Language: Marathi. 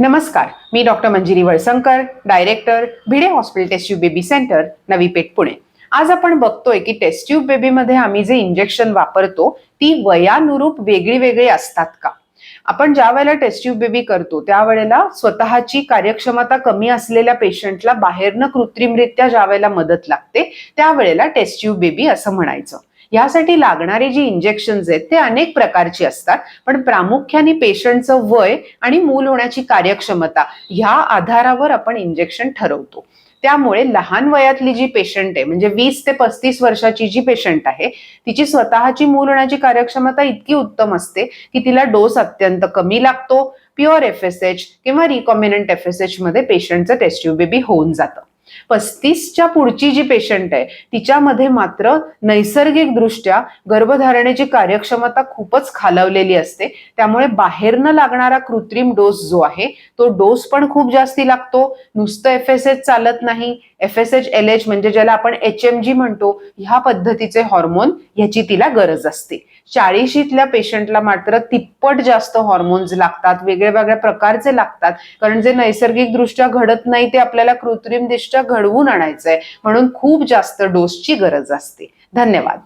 नमस्कार मी doctor Manjiri Walsankar director Bhide hospital test tube baby centre Navi Peth Pune. आज आपण बघतोय की टेस्ट ट्यूब बेबीमध्ये आम्ही जे इंजेक्शन वापरतो ती वयानुरूप वेगळी वेगळी असतात का? आपण ज्या वेळेला टेस्ट ट्यूब बेबी करतो त्यावेळेला स्वतःची कार्यक्षमता कमी असलेल्या पेशंटला बाहेरनं कृत्रिमरित्या ज्या वेळेला मदत लागते त्यावेळेला टेस्ट ट्यूब बेबी असं म्हणायचं. यासाठी लागणारी जी इंजेक्शन्स आहेत ते अनेक प्रकारची असतात. पण प्रामुख्याने पेशंटचं वय आणि मूल होण्याची कार्यक्षमता ह्या आधारावर आपण इंजेक्शन ठरवतो. त्यामुळे लहान वयातली जी पेशंट आहे म्हणजे वीस ते पस्तीस वर्षाची जी पेशंट आहे तिची स्वतःची मूल होण्याची कार्यक्षमता इतकी उत्तम असते की तिला डोस अत्यंत कमी लागतो. प्युअर एफ एस एच किंवा रिकॉमिनंट एफ एस एच मध्ये पेशंटचं टेस्ट्यू बेबी होऊन जातं. पस्तीसच्या पुढची जी पेशंट आहे तिच्यामध्ये मात्र नैसर्गिक दृष्ट्या गर्भधारणेची कार्यक्षमता खूपच खालवलेली असते. त्यामुळे बाहेरनं लागणारा कृत्रिम डोस जो आहे तो डोस पण खूप जास्ती लागतो. नुसतं एफ एस एच चालत नाही. F S H L H म्हणजे ज्याला आपण एच एम जी म्हणतो ह्या पद्धतीचे हॉर्मोन ह्याची तिला गरज असते. चाळीशीतल्या पेशंटला मात्र तिप्पट जास्त हॉर्मोन्स लागतात वेगळ्या वेगळ्या प्रकारचे लागतात. कारण जे नैसर्गिक दृष्ट्या घडत नाही ते आपल्याला कृत्रिम दृष्ट्या घडवून आणायचंय म्हणून खूप जास्त डोसची गरज असते. धन्यवाद.